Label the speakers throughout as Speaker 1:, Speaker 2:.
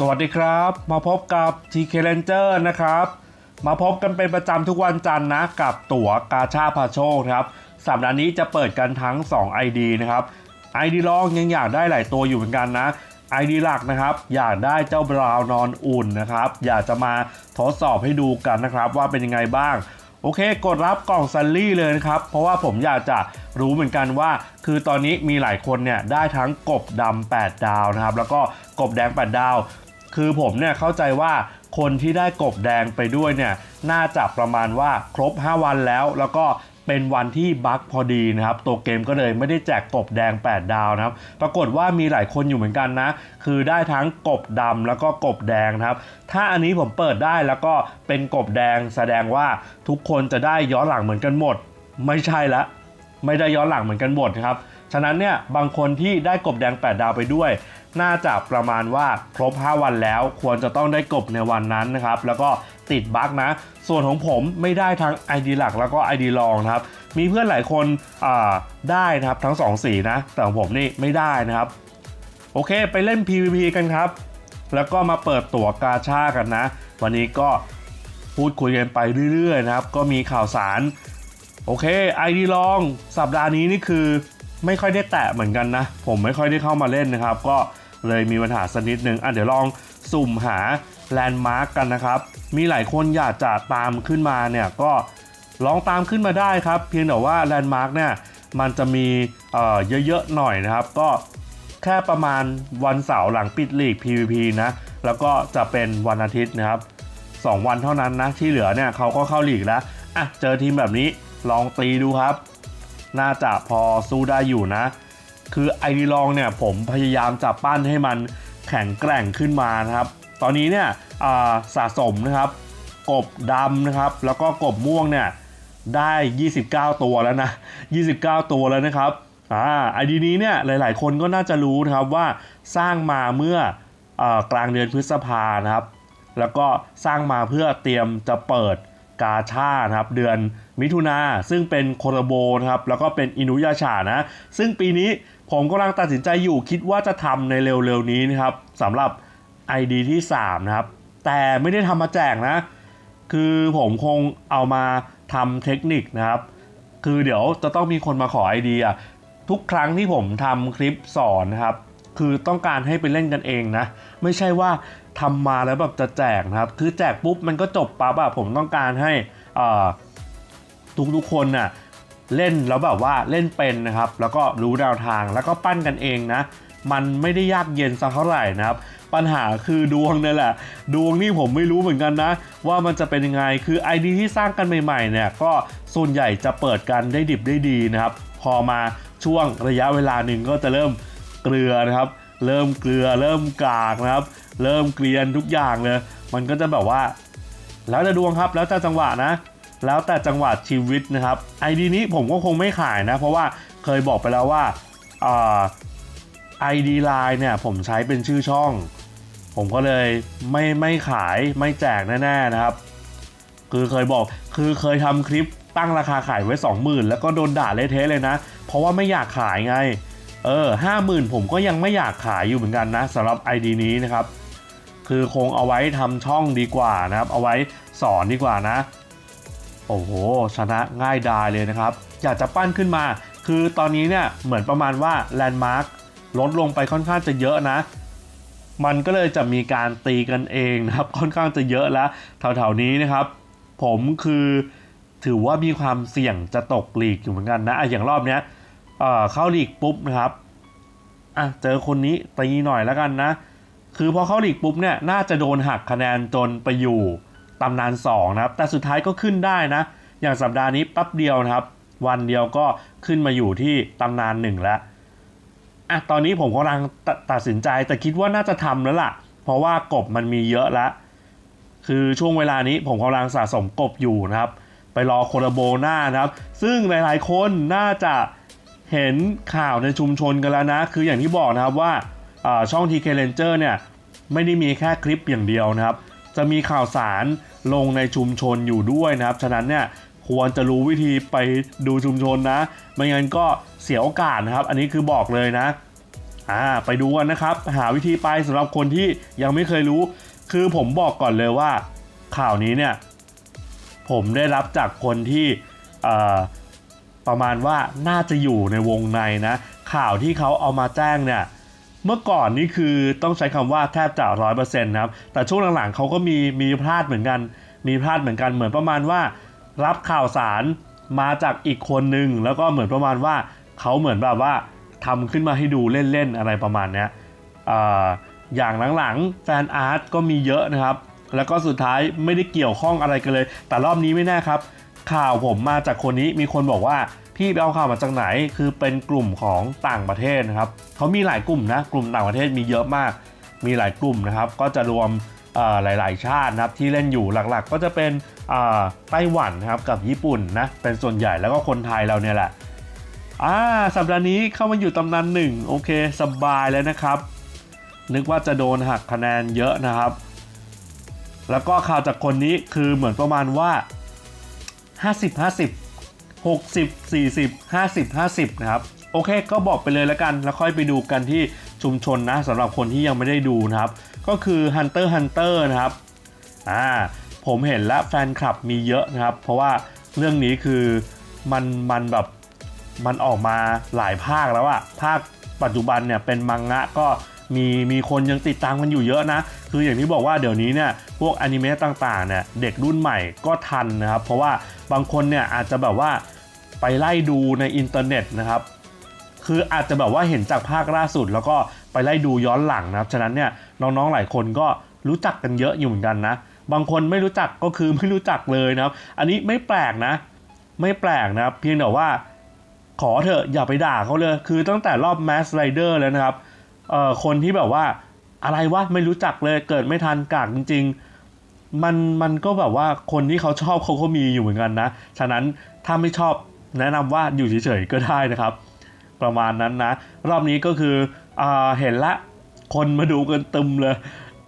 Speaker 1: สวัสดีครับ มาพบกับ TK Ranger นะครับ มาพบกันเป็นประจำทุกวันจันทร์นะ กับตั๋วกาชาพาโชคครับสัปดาห์นี้จะเปิดกันทั้ง 2 ID นะครับ ID รองยังอยากได้หลายตัวอยู่เหมือนกันนะ ID หลักนะครับ อยากได้เจ้าบราวนอนอุ่นนะครับ อยากจะมาทดสอบให้ดูกันนะครับว่าเป็นยังไงบ้าง โอเค กดรับกล่องซันลี่เลยนะครับ เพราะว่าผมอยากจะรู้เหมือนกันว่า คือตอนนี้มีหลายคนเนี่ยได้ทั้งกบดำ8ดาวนะครับ แล้วก็กบแดง 8 ดาว คือผมเนี่ยเข้าใจว่าคนที่ได้กบแดงไปด้วยเนี่ยน่าจะประมาณว่าครบ 5 วันแล้ว แล้วก็เป็นวันที่บั๊กพอดีนะครับตัวเกมก็เลยไม่ได้แจกกบแดง 8 ดาวนะครับ ปรากฏว่ามีหลายคนอยู่เหมือนกันนะ คือได้ทั้งกบดำแล้วก็กบแดงนะครับ ถ้าอันนี้ผมเปิดได้แล้วก็เป็นกบแดงแสดงว่าทุกคนจะได้ย้อนหลังเหมือนกันหมด ไม่ใช่ละ ไม่ได้ย้อนหลังเหมือนกันหมดนะครับ ฉะนั้นเนี่ยบางคนที่ได้กบแดง 8 ดาวไปด้วย น่าจะประมาณว่าครบ 5 วันแล้ว ควรจะต้องได้กบในวันนั้นนะครับ แล้วก็ติดบั๊กนะ ส่วนของผมไม่ได้ทั้ง ID หลักแล้วก็ ID รองนะครับ มีเพื่อนหลายคนได้นะครับทั้ง 2 สีนะ แต่ของผมนี่ไม่ได้นะครับ โอเค ไปเล่น PVP กันครับ แล้วก็มาเปิดตั๋วกาชากันนะ วันนี้ก็พูดคุยกันไปเรื่อยๆนะครับ ก็มีข่าวสาร โอเคไอดีลอง สัปดาห์นี้นี่คือไม่ค่อยได้แตะเหมือนกันนะ ผมไม่ค่อยได้เข้ามาเล่นนะครับ ก็ เลยมีปัญหาสักนิดนึงอะเดี๋ยวลองสุ่มหาแลนด์มาร์กกันนะครับ มีหลายคนอยากจะตามขึ้นมาเนี่ยก็ลองตามขึ้นมาได้ครับ เพียงแต่ว่าแลนด์มาร์กเนี่ยมันจะมีเอ่อเยอะๆหน่อยนะครับ ก็แค่ประมาณวันเสาร์หลังปิดลีก PVP นะ แล้วก็จะเป็นวันอาทิตย์นะครับ 2 วันเท่านั้นนะ ที่เหลือเนี่ยเขาก็เข้าลีกแล้วอะเจอทีมแบบนี้ลองตีดูครับ น่าจะพอสู้ได้อยู่นะ คือไอดีลองเนี่ยผมพยายามจะปั้นให้มันแข็งแกร่งขึ้นมานะครับ ตอนนี้เนี่ยสะสมนะครับ กบดำนะครับ แล้วก็กบม่วงเนี่ยได้ 29 ตัวแล้วนะ 29 ตัวแล้วนะครับอ่าไอดีนี้เนี่ยหลาย ๆ คนก็น่าจะรู้นะครับว่าสร้างมาเมื่อออกลางเดือนพฤษภานะครับ แล้วก็สร้างมาเพื่อเตรียมจะเปิดกาชานะครับ เดือนมิถุนาซึ่งเป็นโคโรโบนะครับ แล้วก็เป็นอินุยาชานะ ซึ่งปีนี้ ผมกำลังตัดสินใจอยู่คิดว่าจะทำในเร็วๆนี้นะครับสำหรับ ID ที่ 3 นะครับ แต่ไม่ได้ทำมาแจกนะ คือผมคงเอามาทำเทคนิคนะครับ คือเดี๋ยวจะต้องมีคนมาขอไอเดียทุกครั้งที่ผมทำคลิปสอนนะครับ คือต้องการให้ไปเล่นกันเองนะ ไม่ใช่ว่าทำมาแล้วแบบจะแจกนะครับ คือแจกปุ๊บมันก็จบปั๊บอะผมต้องการให้ทุกทุกๆคนน่ะ เล่นแล้วแบบว่าเล่นเป็นนะครับ แล้วก็รู้แนวทางแล้วก็ปั้นกันเองนะ มันไม่ได้ยากเย็นสักเท่าไหร่นะครับ ปัญหาคือดวงนี่แหละ ดวงนี่ผมไม่รู้เหมือนกันนะ ว่ามันจะเป็นยังไงคือ ID ที่สร้างกันใหม่ๆเนี่ยก็ส่วนใหญ่จะเปิดกันได้ดิบได้ดีนะครับ พอมาช่วงระยะเวลาหนึ่งก็จะเริ่มเกลือนะครับ เริ่มเกลือเริ่มกากนะครับ เริ่มเกลียนทุกอย่างเลย มันก็จะแบบว่า แล้วแต่ดวงครับแล้วแต่จังหวะนะ แล้วแต่จังหวะชีวิตนะครับไอดีนี้ผมก็คงไม่ขายนะ เพราะว่าเคยบอกไปแล้วว่าไอดีไลน์เนี่ยผมใช้เป็นชื่อช่อง ผมก็เลยไม่ไม่ขายไม่แจกแน่ๆนะครับ คือเคยบอกคือเคยทำคลิปตั้งราคาขายไว้ 20,000 แล้วก็โดนด่าเละเทะเลยนะ เพราะว่าไม่อยากขายไง เออห้าหมื่นผมก็ยังไม่อยากขายอยู่เหมือนกันนะสำหรับ ID นี้นะครับ คือคงเอาไว้ทำช่องดีกว่านะครับ เอาไว้สอนดีกว่านะ โอ้โห ชนะง่ายดายเลยนะครับ อยากจะปั้นขึ้นมา คือตอนนี้เนี่ยเหมือนประมาณว่าแลนด์มาร์คลดลงไปค่อนข้างจะเยอะนะ มันก็เลยจะมีการตีกันเองนะครับ ค่อนข้างจะเยอะแล้วแถวๆนี้นะครับ ผมคือถือว่ามีความเสี่ยงจะตกลีกอยู่เหมือนกันนะอะอย่างรอบเนี้ยเเข้าลีกปุ๊บนะครับอะเจอคนนี้ตีหน่อยแล้วกันนะ คือพอเข้าลีกปุ๊บเนี่ยน่าจะโดนหักคะแนนจนไปอยู่ ตำนาน2นะครับแต่สุดท้ายก็ขึ้นได้นะ อย่างสัปดาห์นี้ปั๊บเดียวนะครับ วันเดียวก็ขึ้นมาอยู่ที่ตำนาน1แล้วอะตอนนี้ผมกำลังตตัดสินใจแต่คิดว่าน่าจะทำแล้วล่ะ เพราะว่ากบมันมีเยอะแล้วคือช่วงเวลานี้ผมกำลังสะสมกบอยู่นะครับ ไปรอโคราโบหน้านะครับ ซึ่งหลายๆคนน่าจะเห็นข่าวในชุมชนกันแล้วนะ คืออย่างที่บอกนะครับว่าอ่าช่อง TK Ranger เนี่ยไม่ได้มีแค่คลิปอย่างเดียวนะครับ จะมีข่าวสารลงในชุมชนอยู่ด้วยนะครับ ฉะนั้นเนี่ยควรจะรู้วิธีไปดูชุมชนนะ ไม่งั้นก็เสียโอกาสนะครับ อันนี้คือบอกเลยนะอ่าไปดูกันนะครับ หาวิธีไปสำหรับคนที่ยังไม่เคยรู้ คือผมบอกก่อนเลยว่า ข่าวนี้เนี่ย ผมได้รับจากคนที่ประมาณว่าน่าจะอยู่ในวงในนะ ข่าวที่เขาเอามาแจ้งเนี่ย เมื่อก่อนนี่คือต้องใช้คำว่าแทบจะร้อยเปอร์เซ็นต์นะครับ แต่ช่วงหลังๆเขาก็มีมีพลาดเหมือนกัน มีพลาดเหมือนกันเหมือนประมาณว่า รับข่าวสารมาจากอีกคนนึง แล้วก็เหมือนประมาณว่าเขาเหมือนแบบว่าทำขึ้นมาให้ดูเล่นๆอะไรประมาณเนี้ยอ่าอย่างหลังๆแฟนอาร์ตก็มีเยอะนะครับ แล้วก็สุดท้ายไม่ได้เกี่ยวข้องอะไรกันเลย แต่รอบนี้ไม่แน่ครับ ข่าวผมมาจากคนนี้มีคนบอกว่า พี่ไปเอาข่าวมาจากไหน คือเป็นกลุ่มของต่างประเทศนะครับเขามีหลายกลุ่มนะกลุ่มต่างประเทศมีเยอะมาก มีหลายกลุ่มนะครับ ก็จะรวมหลาย ๆ ชาตินะครับที่เล่นอยู่หลักๆ ก็จะเป็นไต้หวันนะครับกับญี่ปุ่นนะเป็นส่วนใหญ่แล้วก็คนไทยเราเนี่ยแหละอ่าสัปดาห์นี้เข้ามาอยู่ตำนานหนึ่งโอเคสบายแล้วนะครับ นึกว่าจะโดนหักคะแนนเยอะนะครับ แล้วก็ข่าวจากคนนี้คือเหมือนประมาณว่า 50 50 60 40 50 50 นะครับ โอเค ก็บอกไปเลยแล้วกัน แล้วค่อยไปดูกันที่ชุมชนนะสำหรับคนที่ยังไม่ได้ดูนะครับ ก็คือ Hunter Hunter นะครับอ่าผมเห็นแล้วแฟนคลับมีเยอะนะครับ เพราะว่าเรื่องนี้คือมันมันแบบมันออกมาหลายภาคแล้วอะภาคปัจจุบันเนี่ยเป็นมังงะก็มีมีคนยังติดตามกันอยู่เยอะนะ คืออย่างที่บอกว่าเดี๋ยวนี้เนี่ยพวกอนิเมะต่างๆเนี่ยเด็กรุ่นใหม่ก็ทันนะครับ เพราะว่าบางคนเนี่ยอาจจะแบบว่า ไปไล่ดูในอินเทอร์เน็ตนะครับ คืออาจจะแบบว่าเห็นจากภาคล่าสุด แล้วก็ไปไล่ดูย้อนหลังนะครับ ฉะนั้นเนี่ยน้องๆหลายคนก็รู้จักกันเยอะอยู่เหมือนกันนะ บางคนไม่รู้จักก็คือไม่รู้จักเลยนะครับ อันนี้ไม่แปลกนะ ไม่แปลกนะครับ เพียงแต่ว่าขอเถอะอย่าไปด่าเขาเลย คือตั้งแต่รอบ Mass Rider แล้วนะครับ เอ่อคนที่แบบว่าอะไรวะไม่รู้จักเลยเกิดไม่ทันกากจริง ๆ มันมันก็แบบว่าคนที่เขาชอบเขาก็มีอยู่เหมือนกันนะ ฉะนั้นถ้าไม่ชอบ แนะนำว่าอยู่เฉยๆก็ได้นะครับ ประมาณนั้นนะ รอบนี้ก็คืออเห็นละคนมาดูกันตึมเลย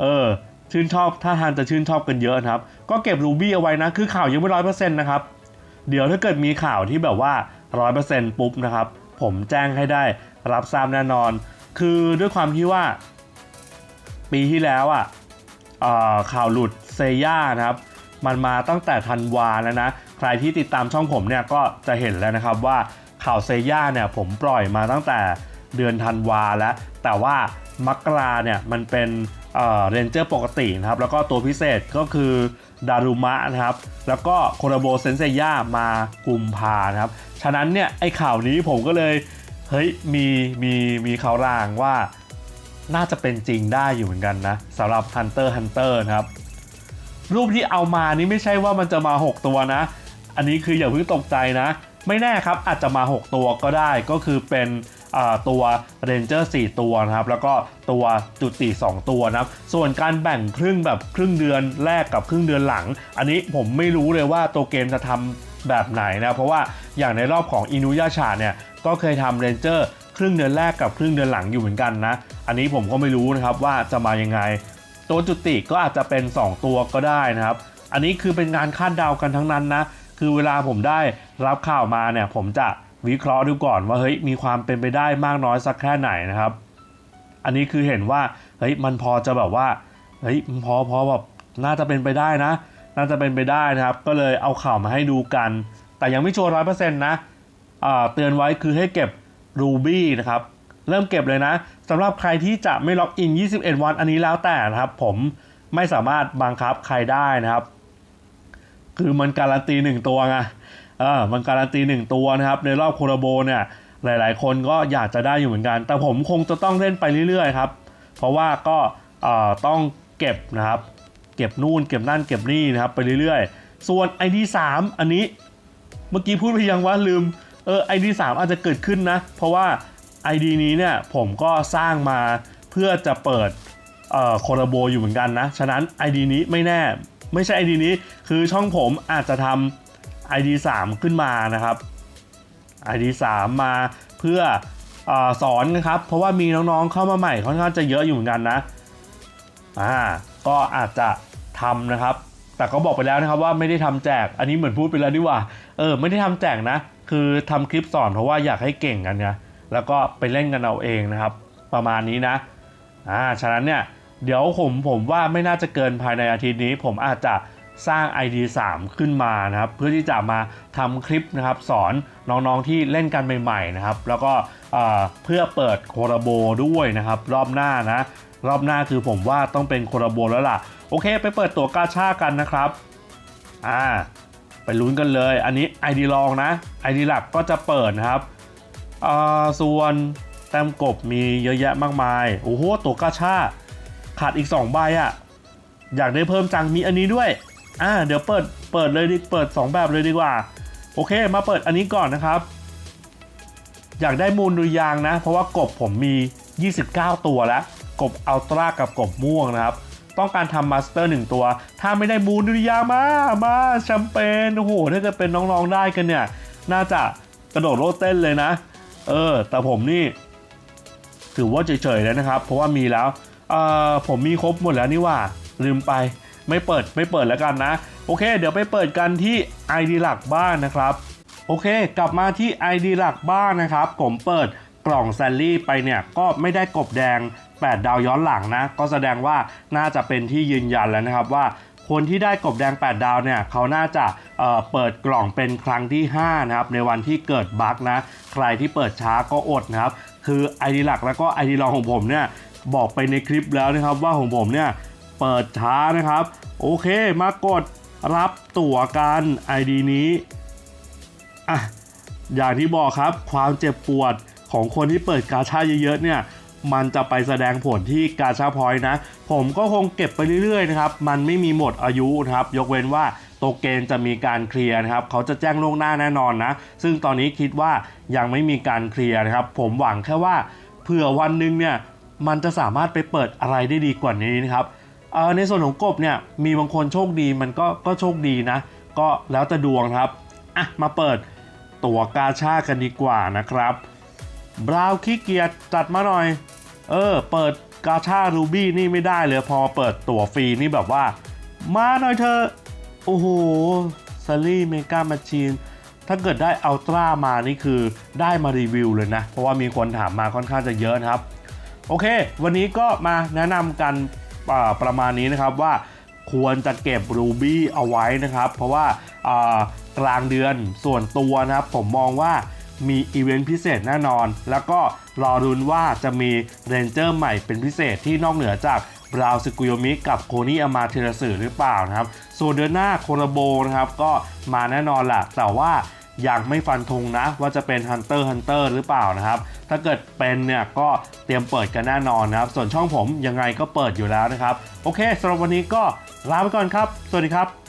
Speaker 1: เออ ชื่นชอบถ้าทานจะชื่นชอบกันเยอะนะครับ ก็เก็บรูบี้เอาไว้นะ คือข่าวยังไม่ร้อยเปอร์เซ็นต์นะครับ เดี๋ยวถ้าเกิดมีข่าวที่แบบว่าร้อยเปอร์เซ็นต์ปุ๊บนะครับ ผมแจ้งให้ได้รับทราบแน่นอน คือด้วยความที่ว่า ปีที่แล้วอะเอ่อข่าวหลุดเซย่านะครับ มันมาตั้งแต่ธันวาแล้วนะ รที่ติดตามช่องผมเนี่ยก็จะเห็นแล้วนะครับว่าข่าวเซย่าเนี่ยผมปล่อยมาตั้งแต่เดือนธันวาแล้ว แต่ว่ามักราเนี่ยมันเป็นเอ่อเรนเจอร์ปกตินะครับ แล้วก็ตัวพิเศษก็คือดารุมะนะครับ แล้วก็โคโรโบเซนเซย่ามากุมภานะครับ ฉะนั้นเนี่ยไอข่าวนี้ผมก็เลยเฮ้ยมีมีมีข่าวรางว่าน่าจะเป็นจริงได้อยู่เหมือนกันนะสำหรับ Hunter Hunter นะครับ รูปที่เอามานี่ไม่ใช่ว่ามันจะมา 6 ตัวนะ อันนี้คืออย่าเพิ่งตกใจนะ ไม่แน่ครับอาจจะมา 6 ตัวก็ได้ก็คือเป็นตัว Ranger 4ตัวนะครับ แล้วก็ตัวจุดติ2ตัวนะครับ ส่วนการแบ่งครึ่งแบบครึ่งเดือนแรกกับครึ่งเดือนหลัง อันนี้ผมไม่รู้เลยว่าตัวเกมจะทำแบบไหนนะ เพราะว่าอย่างในรอบของอินุยาชาเนี่ย ก็เคยทำเรนเจอร์ครึ่งเดือนแรกกับครึ่งเดือนหลังอยู่เหมือนกันนะ อันนี้ผมก็ไม่รู้นะครับว่าจะมายังไง ตัวจุติก็อาจจะเป็น 2 ตัวก็ได้นะครับ อันนี้คือเป็นงานคาดเดากันทั้งนั้นนะ คือเวลาผมได้รับข่าวมาเนี่ยผมจะวิเคราะห์ดูก่อนว่าเฮ้ยมีความเป็นไปได้มากน้อยสักแค่ไหนนะครับ อันนี้คือเห็นว่าเฮ้ยมันพอจะแบบว่าเฮ้ยมันพอพอแบบน่าจะเป็นไปได้นะ น่าจะเป็นไปได้นะครับ ก็เลยเอาข่าวมาให้ดูกัน แต่ยังไม่ชัวร์ร้อยเปอร์เซ็นต์นะเตือนไว้คือให้เก็บรูบี้นะครับ เริ่มเก็บเลยนะสำหรับใครที่จะไม่ล็อกอิน 21 วันอันนี้แล้วแต่นะครับ ผมไม่สามารถบังคับใครได้นะครับ คือมันการันตีหนึ่งตัวไงเออมันการันตีหนึ่งตัวนะครับ ในรอบโคโรโบเนี่ยหลาย ๆ คนก็อยากจะได้อยู่เหมือนกัน แต่ผมคงจะต้องเล่นไปเรื่อย ๆ ครับ เพราะว่าก็เอ่อต้องเก็บนะครับ เก็บนู่นเก็บนั่นเก็บนี่นะครับไปเรื่อย ๆ ส่วน ID 3อันนี้เมื่อกี้พูดไปยังว่าลืมเออ ID 3อาจจะเกิดขึ้นนะ เพราะว่า ID นี้เนี่ยผมก็สร้างมาเพื่อจะเปิดเอ่อโคราโบอยู่เหมือนกันนะ ฉะนั้น ID นี้ไม่แน่ ไม่ใช่ ID นี้คือช่องผมอาจจะทำ ID 3 ขึ้นมานะครับ ID 3 มาเพื่อออสอนนะครับ เพราะว่ามีน้องๆเข้ามาใหม่ค่อนข้างจะเยอะอยู่เหมือนกันนะอ่าก็อาจจะทำนะครับ แต่ก็บอกไปแล้วนะครับว่าไม่ได้ทำแจก อันนี้เหมือนพูดไปแล้วดีกว่า เออไม่ได้ทำแจกนะ คือทำคลิปสอนเพราะว่าอยากให้เก่งกันไงแล้วก็ไปเล่นกันเอาเองนะครับ ประมาณนี้นะอ่าฉะนั้นเนี่ย เดี๋ยวผมผมว่าไม่น่าจะเกินภายในอาทิตย์นี้ ผมอาจจะสร้าง ID 3 ขึ้นมานะครับ เพื่อที่จะมาทำคลิปนะครับ สอนน้องๆที่เล่นกันใหม่ ๆ นะครับ แล้วก็เพื่อเปิดโคราโบด้วยนะครับ รอบหน้านะ รอบหน้าคือผมว่าต้องเป็นโคราโบแล้วล่ะ โอเค ไปเปิดตัวกาชากันนะครับอ่าไปลุ้นกันเลย อันนี้ ID รองนะ ID หลักก็จะเปิดนะครับอ่าส่วนแต้มกบมีเยอะแยะมากมาย โอ้โห ตัวกาชา ขาดอีก2ใบอะอยากได้เพิ่มจังมีอันนี้ด้วย อ่า เดี๋ยวเปิด เปิดเลยดิ เปิด 2 แบบเลยดีกว่า โอเค มาเปิดอันนี้ก่อนนะครับ อยากได้มูลดุยางนะ เพราะว่ากบผมมี 29 ตัวแล้ว กบอัลตร้ากับกบม่วงนะครับ ต้องการทำมาสเตอร์หนึ่งตัว ถ้าไม่ได้มูลดุยางมา มาแชมเปญ โอ้โห ถ้าเกิดเป็นน้องๆได้กันเนี่ย น่าจะกระโดดโลดเต้นเลยนะ เออ แต่ผมนี่ ถือว่าเฉยๆแล้วนะครับ เพราะว่ามีแล้ว เอ่อผมมีครบหมดแล้วนี่ว่า ลืมไปไม่เปิดไม่เปิดแล้วกันนะ โอเค เดี๋ยวไปเปิดกันที่ ID หลักบ้านนะครับ โอเค กลับมาที่ ID หลักบ้านนะครับ ผมเปิดกล่องแซลลี่ไปเนี่ยก็ไม่ได้กบแดง 8 ดาวย้อนหลังนะ ก็แสดงว่าน่าจะเป็นที่ยืนยันแล้วนะครับว่าคนที่ได้กบแดง 8 ดาวเนี่ยเขาน่าจะเเปิดกล่องเป็นครั้งที่ 5 นะครับ ในวันที่เกิดบั๊กนะ ใครที่เปิดช้าก็อดนะครับ คือ ID หลักแล้วก็ ID รองของผมเนี่ย บอกไปในคลิปแล้วนะครับว่าของผมเนี่ยเปิดช้านะครับ โอเคมากดรับตั๋วกัน ID นี้อะอย่างที่บอกครับความเจ็บปวดของคนที่เปิดกาชาเยอะๆเนี่ยมันจะไปแสดงผลที่กาชาพอยต์นะ ผมก็คงเก็บไปเรื่อยๆนะครับ มันไม่มีหมดอายุนะครับ ยกเว้นว่าโตเกนจะมีการเคลียร์นะครับ เขาจะแจ้งล่วงหน้าแน่นอนนะ ซึ่งตอนนี้คิดว่ายังไม่มีการเคลียร์นะครับ ผมหวังแค่ว่าเผื่อวันหนึงเนี่ย มันจะสามารถไปเปิดอะไรได้ดีกว่านี้นะครับในส่วนของกบเนี่ยมีบางคนโชคดีมันก็ก็โชคดีนะ ก็แล้วแต่ดวงครับอะมาเปิดตั๋วกาชากันดีกว่านะครับบราวน์ขี้เกียจจัดมาหน่อย เออ เปิดกาชารูบี้นี่ไม่ได้เลย พอเปิดตั๋วฟรีนี่แบบว่า มาหน่อยเธอ โอ้โหซัลลี่เมกามาชีน ถ้าเกิดได้อัลตร้ามานี่คือได้มารีวิวเลยนะ เพราะว่ามีคนถามมาค่อนข้างจะเยอะนะครับ โอเค วันนี้ก็มาแนะนำกันประมาณนี้นะครับว่าควรจะเก็บรูบี้เอาไว้นะครับ เพราะว่ากลางเดือนส่วนตัวนะครับ ผมมองว่ามีอีเวนต์พิเศษแน่นอน แล้วก็รอรุนว่าจะมีเรนเจอร์ใหม่เป็นพิเศษที่นอกเหนือจากบราวสกุโยมิกับโคนี่อามาเทรสึหรือเปล่านะครับ ส่วนเดือนหน้าโคโรโบนะครับก็มาแน่นอนแหละแต่ว่า ยังไม่ฟันธงนะว่าจะเป็น Hunter Hunter หรือเปล่านะครับ ถ้าเกิดเป็นเนี่ยก็เตรียมเปิดกันแน่นอนนะครับ ส่วนช่องผมยังไงก็เปิดอยู่แล้วนะครับ โอเคสำหรับวันนี้ก็ลาไปก่อนครับ สวัสดีครับ